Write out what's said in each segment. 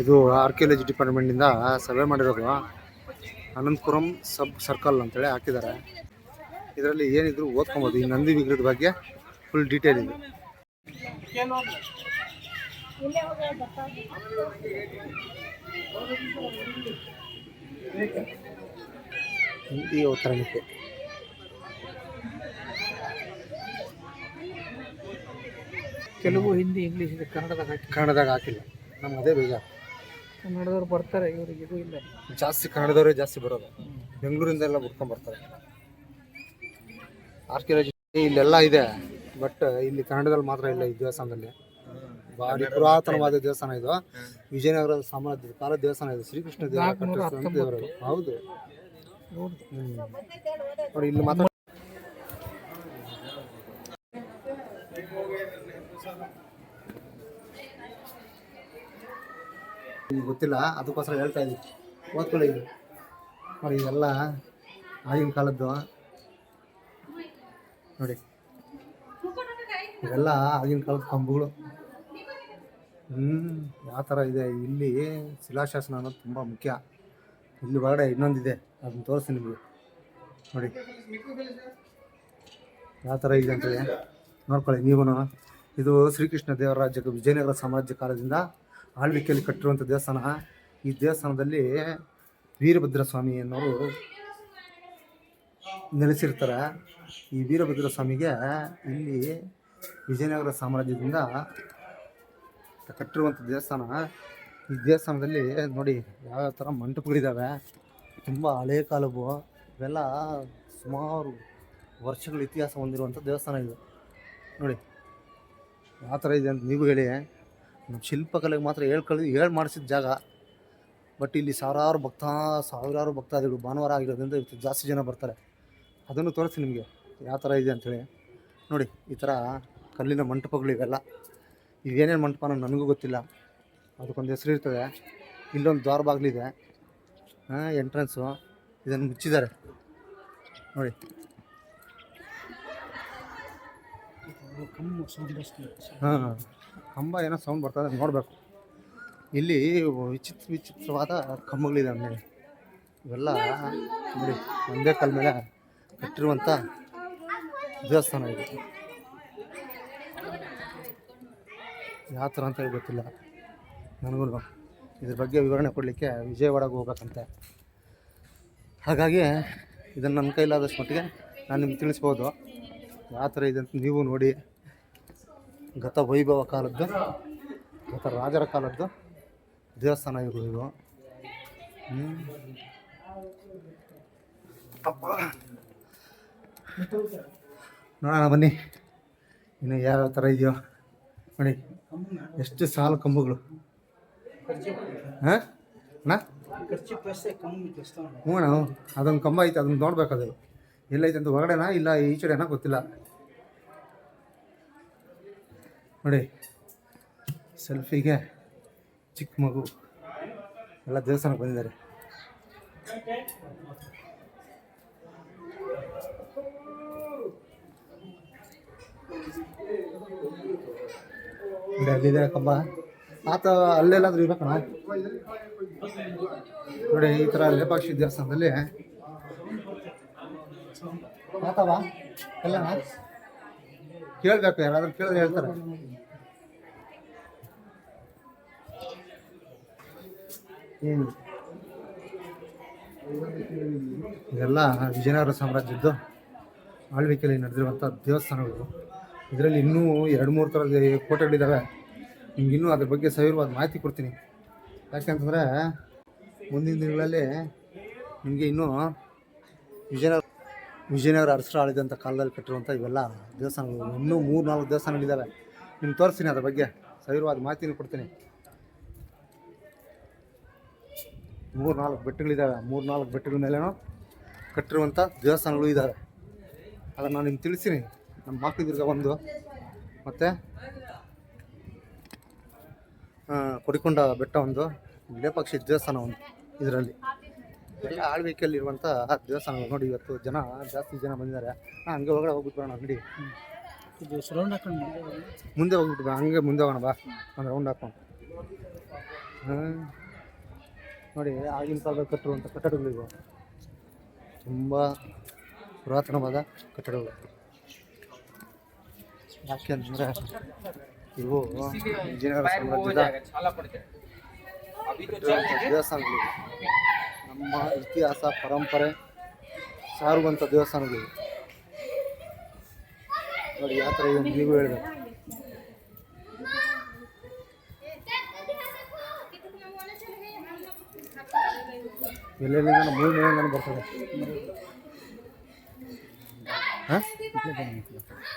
ಇದು archaeology ಡಿಪಾರ್ಟ್ಮೆಂಟಿಂದ survey ಮಾಡಿರೋದು ಅನಂತಪುರಂ ಸಬ್ circle ಅಂತೇಳಿ ಹಾಕಿದ್ದಾರೆ. ಇದರಲ್ಲಿ ಏನಿದ್ರು ಓದ್ಕೊಬೋದು. ಈ ನಂದಿ ವಿಗ್ರಹದ ಬಗ್ಗೆ ಫುಲ್ ಡೀಟೇಲ್ ಇದೆ. ಹಿಂದಿ ಅವತರಣಿಕೆ. ತೆಲುಗು ಹಿಂದಿ ಇಂಗ್ಲೀಷ್ ಇದೆ ಕನ್ನಡದಾಗ ಹಾಕಿ ಕನ್ನಡದಾಗ ಹಾಕಿಲ್ಲ. ನಮ್ಗೆ ಅದೇ ಬೇಜಾರು. ಕನ್ನಡದವ್ರು ಬರ್ತಾರೆ ಇವ್ರಿಗೆ ಇದು ಇಲ್ಲ. ಜಾಸ್ತಿ ಕನ್ನಡದವರೇ ಜಾಸ್ತಿ ಬರೋದು. ಬೆಂಗಳೂರಿಂದ ಎಲ್ಲ ಹುಡ್ಕೊಂಡ್ ಬರ್ತಾರೆ. ಆರ್ಕಿಯಾಲಜಿ ಇಲ್ಲೆಲ್ಲ ಇದೆ ಬಟ್ ಇಲ್ಲಿ ಕನ್ನಡದಲ್ಲಿ ಮಾತ್ರ ಇಲ್ಲ ಈ ದೇವಸ್ಥಾನದಲ್ಲಿ. ಭಾರಿ ಪುರಾತನವಾದ ದೇವಸ್ಥಾನ ಇದು. ವಿಜಯನಗರದ ಸಾಮ್ರಾಜ್ಯದ ಕಾಲ ದೇವಸ್ಥಾನ ಇದು. ಶ್ರೀಕೃಷ್ಣ ದೇವರ ಹೌದು. ನೋಡಿ ಇಲ್ಲಿ ಮಾತ್ರ ನಿಮ್ಗೆ ಗೊತ್ತಿಲ್ಲ, ಅದಕ್ಕೋಸ್ಕರ ಹೇಳ್ತಾ ಇದ್ದೀನಿ. ಓದ್ಕೊಳ್ಳಿ. ನೋಡಿ, ಇದೆಲ್ಲ ಆಗಿನ ಕಾಲದ್ದು. ನೋಡಿ. ಇವೆಲ್ಲ ಆಗಿನ ಕಾಲದ ಕಂಬಗಳು. ಹ್ಞೂ ಯಾವ ಥರ ಇದೆ. ಇಲ್ಲಿ ಶಿಲಾಶಾಸನ ಅನ್ನೋದು ತುಂಬ ಮುಖ್ಯ. ಇಲ್ಲಿ ಒಳಗಡೆ ಇನ್ನೊಂದಿದೆ. ಅದನ್ನ ತೋರಿಸ್ತೀನಿ ನಿಮಗೆ. ನೋಡಿ. ಯಾವ ಥರ ಇದೆ ಅಂತೇಳಿ. ನೋಡ್ಕೊಳ್ಳಿ, ನೀವು ಇದು ಶ್ರೀಕೃಷ್ಣ ದೇವರ ರಾಜ್ಯಕ್ಕೆ ವಿಜಯನಗರ ಸಾಮ್ರಾಜ್ಯ ಕಾಲದಿಂದ ಆಳ್ವಿಕೆಯಲ್ಲಿ ಕಟ್ಟಿರುವಂಥ ದೇವಸ್ಥಾನ. ಈ ದೇವಸ್ಥಾನದಲ್ಲಿ ವೀರಭದ್ರ ಸ್ವಾಮಿ ಅನ್ನೋರು ನೆಲೆಸಿರ್ತಾರೆ. ಈ ವೀರಭದ್ರ ಸ್ವಾಮಿಗೆ ಇಲ್ಲಿ ವಿಜಯನಗರ ಸಾಮ್ರಾಜ್ಯದಿಂದ ಕಟ್ಟಿರುವಂಥ ದೇವಸ್ಥಾನ. ಈ ದೇವಸ್ಥಾನದಲ್ಲಿ ನೋಡಿ ಯಾವ್ಯಾವ ಥರ ಮಂಟಪಗಳಿದ್ದಾವೆ ತುಂಬ ಹಳೆಯ ಕಾಲವು. ಇವೆಲ್ಲ ಸುಮಾರು ವರ್ಷಗಳ ಇತಿಹಾಸ ಹೊಂದಿರುವಂಥ ದೇವಸ್ಥಾನ ಇದು. ನೋಡಿ, ಯಾವ ಥರ ಇದೆ ಅಂತ ನೀವು ಹೇಳಿ. ನಮ್ಮ ಶಿಲ್ಪಕಲೆಗೆ ಮಾತ್ರ ಹೇಳ್ಕೊಳ್ಳಿ ಹೇಳಿ ಮಾಡಿಸಿದ ಜಾಗ. ಬಟ್ ಇಲ್ಲಿ ಸಾವಿರಾರು ಭಕ್ತ, ಸಾವಿರಾರು ಭಕ್ತಾದಿಗಳು ಭಾನುವಾರ ಆಗಿರೋದ್ರಿಂದ ಜಾಸ್ತಿ ಜನ ಬರ್ತಾರೆ. ಅದನ್ನು ತೋರಿಸಿ ನಿಮಗೆ, ಯಾವ ಥರ ಇದೆ ಅಂಥೇಳಿ ನೋಡಿ, ಈ ಥರ ಕಲ್ಲಿನ ಮಂಟಪಗಳು ಇವೆಲ್ಲ. ಇವೇನೇನು ಮಂಟಪ ನನಗೂ ಗೊತ್ತಿಲ್ಲ. ಅದಕ್ಕೊಂದು ಹೆಸರು ಇರ್ತದೆ. ಇಲ್ಲೊಂದು ದ್ವಾರ ಬಾಗಿಲಿದೆ ಎಂಟ್ರೆನ್ಸು ಇದನ್ನು ಮುಚ್ಚಿದ್ದಾರೆ. ನೋಡಿ ಕಮ್ಮಿ ಸೌಂಡ್ ಅಷ್ಟೇ ಕಂಬ ಏನೋ ಸೌಂಡ್ ಬರ್ತದೆ ನೋಡಬೇಕು. ಇಲ್ಲಿ ವಿಚಿತ್ರ ವಿಚಿತ್ರವಾದ ಕಂಬಗಳಿದೆ ಆಮೇಲೆ ಇವೆಲ್ಲ ನೋಡಿ, ಒಂದೇ ಕಲ್ ಮೇಲೆ ಕಟ್ಟಿರುವಂಥ ದೇವಸ್ಥಾನ ಇದೆ. ಯಾವ ಥರ ಅಂತ ಹೇಳಿ ಗೊತ್ತಿಲ್ಲ. ನನಗೂ ಇದ್ರ ಬಗ್ಗೆ ವಿವರಣೆ ಕೊಡಲಿಕ್ಕೆ ವಿಜಯವಾಡಗೆ ಹೋಗ್ಬೇಕಂತೆ. ಹಾಗಾಗಿ ಇದನ್ನು ನನ್ನ ಕೈಲಾದಷ್ಟು ಮಟ್ಟಿಗೆ ನಾನು ನಿಮ್ಗೆ ತಿಳಿಸ್ಬೋದು. ಯಾವ ಥರ ಇದೆ ಅಂತ ನೀವು ನೋಡಿ. ಗತ ವೈಭವ ಕಾಲದ್ದು ಗತ ರಾಜರ ಕಾಲದ್ದು ದೇವಸ್ಥಾನ ಹ್ಮ್. ಅಪ್ಪ. ನೋಡೋಣ ಬನ್ನಿ. ಇನ್ನು ಯಾವ್ಯಾವ ಥರ ಇದೆಯೋ ನೋಡಿ. ಎಷ್ಟು ಸಾಲು ಕಂಬಗಳು. ಹಾಂ? ಅಣ್ಣ? ಹ್ಞೂ ಅಣ್ಣ ಅದೊಂದು ಕಂಬ ಐತೆ ಅದನ್ನು ನೋಡ್ಬೇಕು ಅದು. ಎಲ್ಲೈತೆ ಅಂತ ಹೊರಗಡೆನಾ? ಇಲ್ಲ ಈಚೆಡೆನಾ ಗೊತ್ತಿಲ್ಲ. ನೋಡಿ, ಸೆಲ್ಫಿಗೆ ಚಿಕ್ಕ ಮಗು. ಎಲ್ಲ ದೇವಸ್ಥಾನಕ್ಕೆ ಬಂದಿದ್ದಾರೆ. ಅಲ್ಲಿದೆ ಕಂಬ ಆತ ಅಲ್ಲೆಲ್ಲಾದ್ರೂ ಇರ್ಬೇಕಣ್ಣ. ನೋಡಿ, ಈ ಥರ ಲೇಪಾಕ್ಷಿ ದೇವಸ್ಥಾನದಲ್ಲಿ ಎಲ್ಲಣ್ಣ ಕೇಳಬೇಕು, ಯಾರಾದ್ರೂ ಕೇಳಿದ್ರೆ ಹೇಳ್ತಾರೆ. ಇದೆಲ್ಲ ವಿಜಯನಗರ ಸಾಮ್ರಾಜ್ಯದ್ದು ಆಳ್ವಿಕೆಯಲ್ಲಿ ನಡೆದಿರುವಂಥ ದೇವಸ್ಥಾನಗಳು. ಇದರಲ್ಲಿ ಇನ್ನೂ ಎರಡು ಮೂರು ಥರದ ಕೋಟೆಗಳಿದ್ದಾವೆ. ನಿಮ್ಗೆ ಇನ್ನೂ ಅದ್ರ ಬಗ್ಗೆ ಸವಿರವಾದ ಮಾಹಿತಿ ಕೊಡ್ತೀನಿ. ಯಾಕೆಂತಂದರೆ ಮುಂದಿನ ದಿನಗಳಲ್ಲಿ ನಿಮಗೆ ಇನ್ನೂ ವಿಜಯನಗರ ವಿಜಯನಗರ ಅರಸರು ಆಳಿದಂಥ ಕಾಲದಲ್ಲಿ ಕಟ್ಟಿರುವಂಥ ಇವೆಲ್ಲ ದೇವಸ್ಥಾನಗಳು. ಇನ್ನೂ ಮೂರು ನಾಲ್ಕು ದೇವಸ್ಥಾನಗಳಿದ್ದಾವೆ. ನಿಮ್ಗೆ ತೋರಿಸ್ತೀನಿ ಅದ್ರ ಬಗ್ಗೆ. ಸವಿರವಾದ ಮಾಹಿತಿನೂ ಕೊಡ್ತೀನಿ. ಮೂರು ನಾಲ್ಕು ಬೆಟ್ಟಗಳಿದ್ದಾವೆ. ಮೂರು ನಾಲ್ಕು ಬೆಟ್ಟಗಳ ಮೇಲೇನೋ ಕಟ್ಟಿರುವಂಥ ದೇವಸ್ಥಾನಗಳು ಇದ್ದಾವೆ. ಅದನ್ನು ನಾನು ನಿಮ್ಗೆ ತಿಳಿಸ್ತೀನಿ. ನಮ್ಮ ಮಾಕುದುರ್ಗ ಒಂದು ಮತ್ತು ಕೊಡಿಕೊಂಡ ಬೆಟ್ಟ ಒಂದು. ಲೇಪಾಕ್ಷಿ ದೇವಸ್ಥಾನ ಒಂದು ಇದರಲ್ಲಿ. ಎಲ್ಲ ಆಳ್ವಿಕೆಯಲ್ಲಿರುವಂಥ ದೇವಸ್ಥಾನ ನೋಡಿ ಇವತ್ತು ಜನ ಜಾಸ್ತಿ ಜನ ಬಂದಿದ್ದಾರೆ. ಹಾಂ ಹಂಗೆ ಒಳಗಡೆ ಹೋಗ್ಬಿಟ್ಟು ಬರೋಣ ಅಂಗಡಿ. ಇದು ಸರೌಂಡ್ ಹಾಕೊಂಡು ಮುಂದೆ ಹೋಗ್ಬಿಟ್ಟು ಬಾ ಹಂಗೆ ಮುಂದೆ ಹೋಗೋಣ ಬಾ. ಒಂದು ರೌಂಡ್ ಹಾಕೊಂಡು ಹಾಂ ನೋಡಿ ಆಗಿನ ಕಾಲದಲ್ಲಿ ಕಟ್ಟಿರುವಂಥ ಇವು ತುಂಬ ಪುರಾತನವಾದ ಕಟ್ಟಡಗಳು. ಯಾಕೆ ಅಂತಂದರೆ ಇವು ವಿಜಯನಗರ ಸಾಮ್ರಾಜ್ಯದ ದೇವಸ್ಥಾನಗಳು. ನಮ್ಮ ಇತಿಹಾಸ ಪರಂಪರೆ ಸಾರುವಂಥ ದೇವಸ್ಥಾನಗಳು. ನೋಡಿ ಯಾವ ಥರ ಇದೆ ಅಂತ ನೀವು ಹೇಳಿದೆ ಎಲ್ಲೆಲ್ಲಿಂದ ಮೂರು ಮನೆಯಿಂದ ಬರ್ತದೆ ಹಾಂ?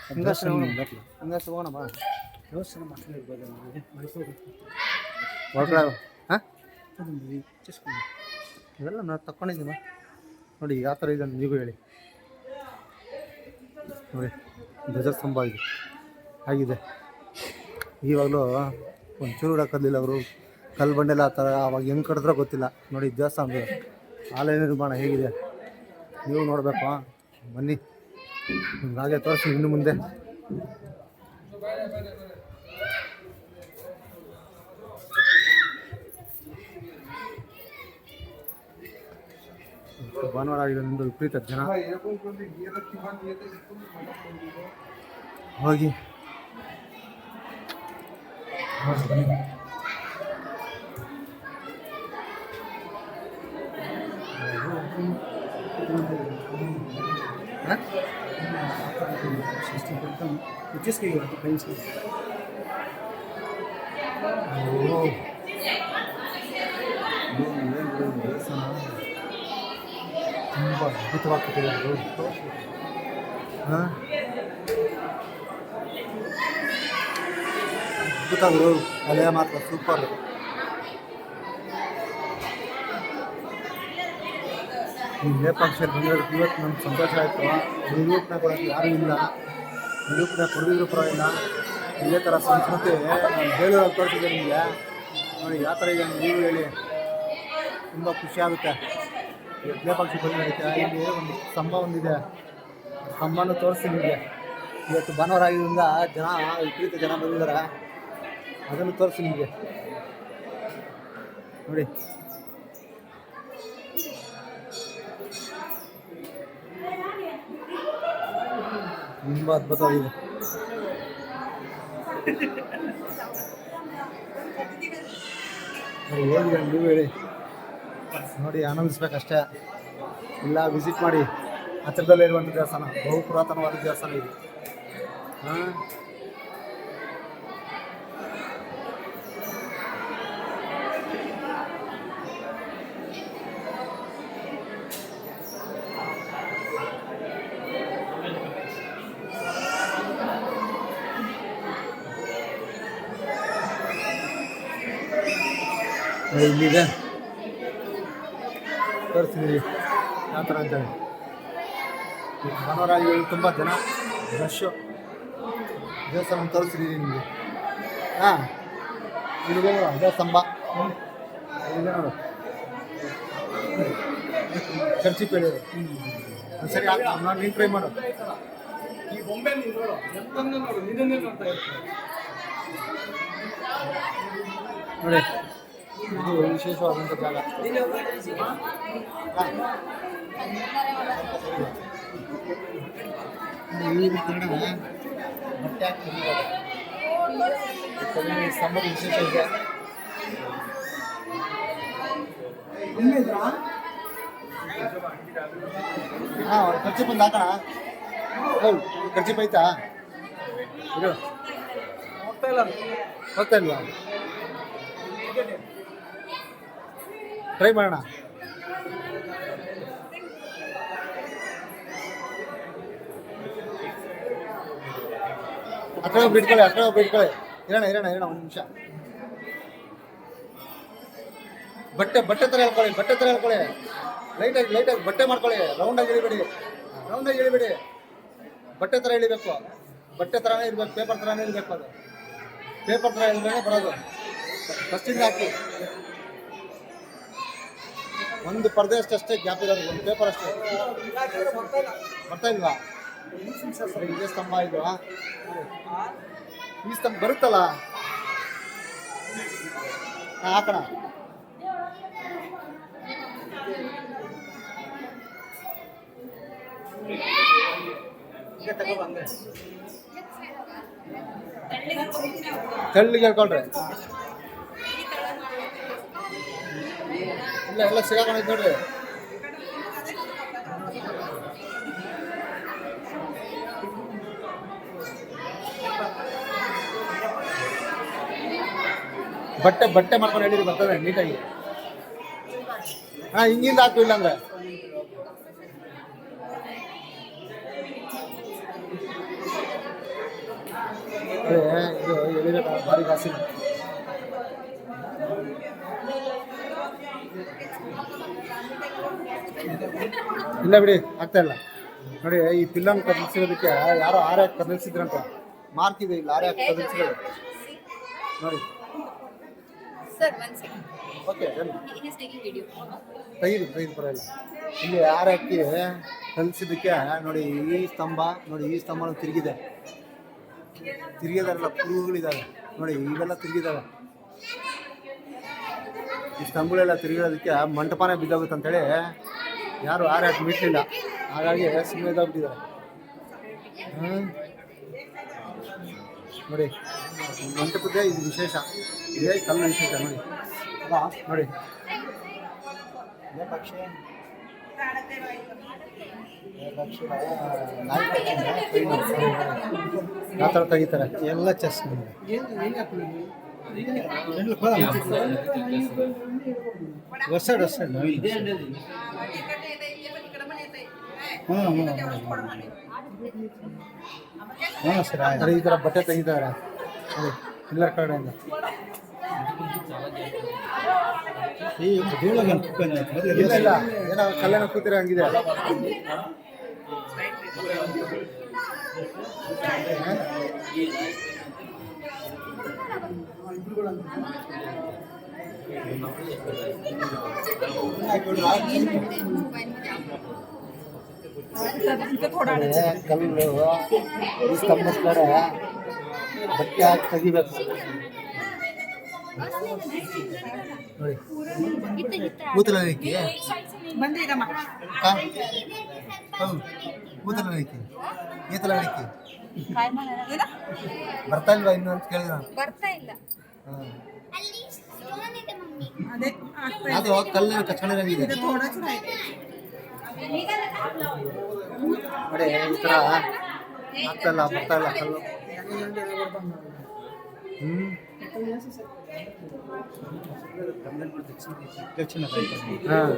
ಹಿಂಗಾಸ್ತ್ರ ಹಿಂಗಾಸ್ತ್ರ ಹೋಗೋಣ. ಬಾ. ದೇವಸ್ಥಾನ ಮಕ್ಕಳು ಇರ್ಬೋದು ನಮಗೆ. ಮೈಸೂರು ಹೊರಗಡೆ ಹಾಂ? ಅದೊಂದು ಚಿಸ್ಕೊಂಡು ಇವೆಲ್ಲ ನಾನು ತಕ್ಕೊಂಡಿದ್ದೀನಿ ನೋಡಿ ಯಾವ ಥರ ಇದೆ ನೀವು ಹೇಳಿ. ನೋಡಿ ಧ್ವಜಸ್ತಂಭ ಇದೆ ಆಗಿದೆ. ಇವಾಗಲೂ ಒಂಚೂರು ಹಾಕೋದಿಲ್ಲ ಅವರು. ಕಲ್ಲು ಬಂಡೆಲ್ಲ ಆ ಥರ ಅವಾಗ ಹೆಂಗೆ ಕಟ್ಟಿದ್ರೆ ಗೊತ್ತಿಲ್ಲ. ನೋಡಿ, ದೇವಸ್ಥಾನದ ಆಲಯ ನಿರ್ಮಾಣ ಹೇಗಿದೆ. ನೀವು ನೋಡಬೇಕು ಬನ್ನಿ. ಹಾಗೆ ತೋರಿಸಿ ಇನ್ನು ಮುಂದೆ. ಭಾನುವಾರ ಆಗಿದೆ ನಿಮ್ಮದು ವಿಪರೀತ ಜನ ಹೋಗಿ ಹ? ಚಿಸ್ಕಿಗೆ ಫ್ರೆಂಡ್ಸ್ ಓ. ಏನು ತುಂಬ ಅದ್ಭುತವಾಗಿ ಕಟ್ಟಿದ್ದಾರೆ ಅದ್ಭುತ ಗುರು ಅಲೆ ಮಾತ್ರ ಸೂಪರ್ ಈ ಪಕ್ಷ ಬಂದಿರೋದು ಇವತ್ತು ನಮ್ಗೆ ಸಂತೋಷ ಆಯಿತು ನಿರೂಪಣೆ ಕೊಡೋಕ್ಕೆ ಯಾರೂ ಇಲ್ಲ ನಿರೂಪಣೆ ಕೊಡದಿದ್ರು ಪರವಾಗಿಲ್ಲ ಇದೇ ಥರ ಸಂಸ್ಕೃತಿ ನಾನು ಹೇಳೋದು ತೋರಿಸಿದೆ ನಿಮಗೆ ನೋಡಿ ಯಾವ ಥರ ಇದೆ ನೀವು ಹೇಳಿ ತುಂಬ ಖುಷಿ ಆಗುತ್ತೆ ಇವತ್ತು ಪಕ್ಷ ಬಂದಿರುತ್ತೆ. ಇಲ್ಲಿ ಒಂದು ಸ್ತಂಭ ಒಂದಿದೆ. ಸ್ತಂಭನ ತೋರಿಸ್ತೀನಿ ನಿಮಗೆ. ಇವತ್ತು ಭಾನುವಾರ ಆಗಿದ್ದರಿಂದ ಜನ, ವಿಪರೀತ ಜನ ಬಂದಿದ್ದಾರೆ. ಅದನ್ನು ತೋರಿಸಿ ನಿಮಗೆ. ನೋಡಿ. ತುಂಬ ಅದ್ಭುತವಾಗಿದೆ. ಹೇಳಿ ನೀವು ಹೇಳಿ. ನೋಡಿ ಆನಂದಿಸ್ಬೇಕಷ್ಟೇ ಇಲ್ಲ ವಿಸಿಟ್ ಮಾಡಿ. ಹತ್ತಿರದಲ್ಲೇ ಇರುವಂಥ ದೇವಸ್ಥಾನ ಬಹು ಪುರಾತನವಾದ ದೇವಸ್ಥಾನ ಇದು. ಹಾಂ? ಇಲ್ಲಿದೆ. ತೋರಿಸ್ತೀನಿ. ಯಾವ ಥರ ಅಂತೇಳಿ ಆಗಿ ತುಂಬ ಜನ. ರಶ್ಶು ದೇವಸ್ಥಾನ ತೋರಿಸ್ತೀನಿ ನಿಮಗೆ. ಹಾಂ. ಇಲ್ಲಿಗೆ ಅದೇ ಸ್ತಂಭ ಇಲ್ಲಿಗೆ ನೋಡು ಖರ್ಚಿ ಹ್ಞೂ ಸರಿ ಆಗ ನಾನು ನೀನು ಟ್ರೈ ಮಾಡು. ಈ ಬೊಂಬೆ ನೀನು ನೋಡು. ನೋಡು ನಿನ್ನೇ ನೋಡ್ತಾ ಇರ್ತೀನಿ ನೋಡಿ. ಇದು ವಿಶೇಷವಾದಂಥ ಜಾಗ ಹಾಂ. ಈ ಕನ್ನಡ ಬಟ್ಟೆ ಹಾಕಿ ತೆಗಿಬೋದು. ಈ ಸ್ತಂಭದ ವಿಶೇಷ ಇದೆ ಹಾಂ ಖರ್ಚು ಬಂದು ಹಾಕೋಣ ಹೌದು ಖರ್ಚು ಬೈತಾ ಇದು ಹೋಗ್ತಾ ಇಲ್ಲ ಹೋಗ್ತಾ ಇಲ್ವಾ ಟ್ರೈ ಮಾಡೋಣ. ಅಕ್ಕ ಬಿಟ್ಕೊಳ್ಳಿ ಅಕ್ಕ ಬಿಟ್ಕೊಳ್ಳಿ ಇರೋಣ ಇರೋಣ ಇರೋಣ, ಒಂದು ನಿಮಿಷ. ಬಟ್ಟೆ ಬಟ್ಟೆ ಥರ ಹೇಳ್ಕೊಳ್ಳಿ ಬಟ್ಟೆ ಥರ ಹೇಳ್ಕೊಳ್ಳಿ ಲೈಟಾಗಿ ಲೈಟಾಗಿ ಬಟ್ಟೆ ಮಾಡ್ಕೊಳ್ಳಿ. ರೌಂಡಾಗಿ ಇಳಿಬೇಡಿ. ರೌಂಡಾಗಿ ಇಳಿಬೇಡಿ. ಬಟ್ಟೆ ಥರ ಇಳಿಬೇಕು. ಬಟ್ಟೆ ಥರನೇ ಇರಬೇಕು ಪೇಪರ್ ಥರನೇ ಇರಬೇಕು ಅದು. ಪೇಪರ್ ಥರ ಇಳಿದ್ರೆ ಬರೋದು. ಫಸ್ಟಿಂದ ಹಾಕಿ. ಒಂದು ಪರ್ದೆ ಅಷ್ಟೇ ಗ್ಯಾಪ್ ಇರೋದು, ಒಂದು ಪೇಪರ್ ಅಷ್ಟೇ. ಬರ್ತಾ ಇಲ್ವಾ? ಇದೇ ಸ್ತಂಭ ಇದು ಈ ಸ್ತಂಭ ಬರುತ್ತಲ್ಲ? ಹಾಕಣ ಹಾಕೋಣ. ತೆಳ್ಳಿಗೆ ಹೇಳ್ಕೊಳ್ರಿ. ಇಲ್ಲ ಎಲ್ಲ ಸಿಗಾಕೊಂಡೈತೆ ನೋಡ್ರಿ ಬಟ್ಟೆ ಬಟ್ಟೆ ಮಾಡ್ಕೊಂಡು ಹೇಳಿರಿ ಬರ್ತದೆ ನೀಟಾಗಿ ಹಾ ಹಿಂಗಿಂದ ಹಾಕು ಇಲ್ಲ ಅಂದ್ರೆ ಅದೇ ಇದು ಎಳಿದ ಭಾರಿ ಕಾಸಿನ ಇಲ್ಲ ಬಿಡಿ ಆಗ್ತಾ ಇಲ್ಲ. ನೋಡಿ ಈ ಪಿಲ್ಲನ್ ಕದಲ್ಸಿರೋದಕ್ಕೆ ಯಾರೋ ಆರೆ ಯಾಕೆ ಕದಲ್ಸಿದ್ರಂತ ಮಾರ್ಕ್ ಇದೆ ಇಲ್ಲ ಆರೆ ಯಾಕೆ ಕದಲ್ಸಿರೋದು ನೋಡಿ. ಓಕೆ ತೆಗೆದು ಪರವಾಗಿಲ್ಲ. ಇಲ್ಲಿ ಆರೆ ಹಾಕಿ ಕಲಿಸಿದ್ದಕ್ಕೆ ನೋಡಿ ಈ ಸ್ತಂಭ ನೋಡಿ ಈ ಸ್ತಂಭ ತಿರುಗಿದೆ. ತಿರುಗಿದಾರಲ್ಲ ಕುರುಗಳಿದ್ದಾವೆ ನೋಡಿ ಇವೆಲ್ಲ ತಿರುಗಿದಾವೆ. ಈ ಸ್ತಂಭಗಳೆಲ್ಲ ತಿರುಗಿರೋದಕ್ಕೆ ಮಂಟಪನೇ ಬಿದ್ದೋಗುತ್ತೆ ಅಂತೇಳಿ ಯಾರು ಆರೆ ಹಾಕಿ ಬಿಟ್ಲಿಲ್ಲ ಹಾಗಾಗಿ ಸುಮ್ಮನೆ ಇದಾಗ್ಬಿಟ್ಟಿದ್ದಾರೆ ನೋಡಿ ಮಂಟಪದ್ದೇ ಇದು ವಿಶೇಷ ಇದೇ ಕಲ್ಲ ವಿಶೇಷ ನೋಡಿ ಅಲ್ಲ ನೋಡಿ ಆ ಥರ ತೆಗಿತಾರೆ ಎಲ್ಲ ಚೆಸ್ ವೆಸ್ಸೈಡ್ ವೆಸ್ಸೈಡ್ ಹಾಂ ಸರ್ ಅದೇ ಈ ಥರ ಬಟ್ಟೆ ತೆಗಿತಾರೆ ಅದೇ ಪಿಲ್ಲರ್ ಕಡೆಯಿಂದ. ಇಲ್ಲ ಇಲ್ಲ. ಏನೋ ಕಲ್ಯಾಣ ಕೂತಿರ ಹಂಗಿದೆ. ಕಡೆ ಕಲ್ಲು ಈ ಕಡೆ ಬಟ್ಟೆ ಹಾಕಿ ತೆಗಿಬೇಕು ನೋಡಿ ಕೂತಲ ರೇಖೆ ಕೂತಲ ರೇಖೆ ಈತಲ ರೇಖೆ ಬರ್ತಾ ಇಲ್ವಾ ಇನ್ನು ಅಂತ ಕೇಳಿದ ಬರ್ತಾ ಇಲ್ಲ ಅದು ಕಲ್ಲಿನ ಕಚ್ಕೊಂಡಿರಂಗಿದೆ ನೋಡಿ ಈ ಥರ ಆಗ್ತಾ ಇಲ್ಲ ಬರ್ತಾ ಇಲ್ಲ ಕಲ್ಲು. ಹ್ಞೂ ಹಾಂ.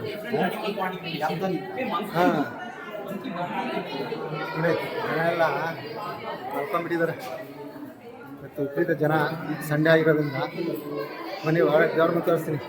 ಹಾಂ ನೋಡಿ ಜನ ಎಲ್ಲ ಮಲ್ಕೊಂಡ್ಬಿಟ್ಟಿದ್ದಾರೆ ಇವತ್ತು ವಿಪರೀತ ಜನ ಸಂಡೇ ಆಗಿರೋದ್ರಿಂದ. ಮನೆ ಒಳಗೆ ದೇವ್ರನ್ನ ತೋರಿಸ್ತೀನಿ.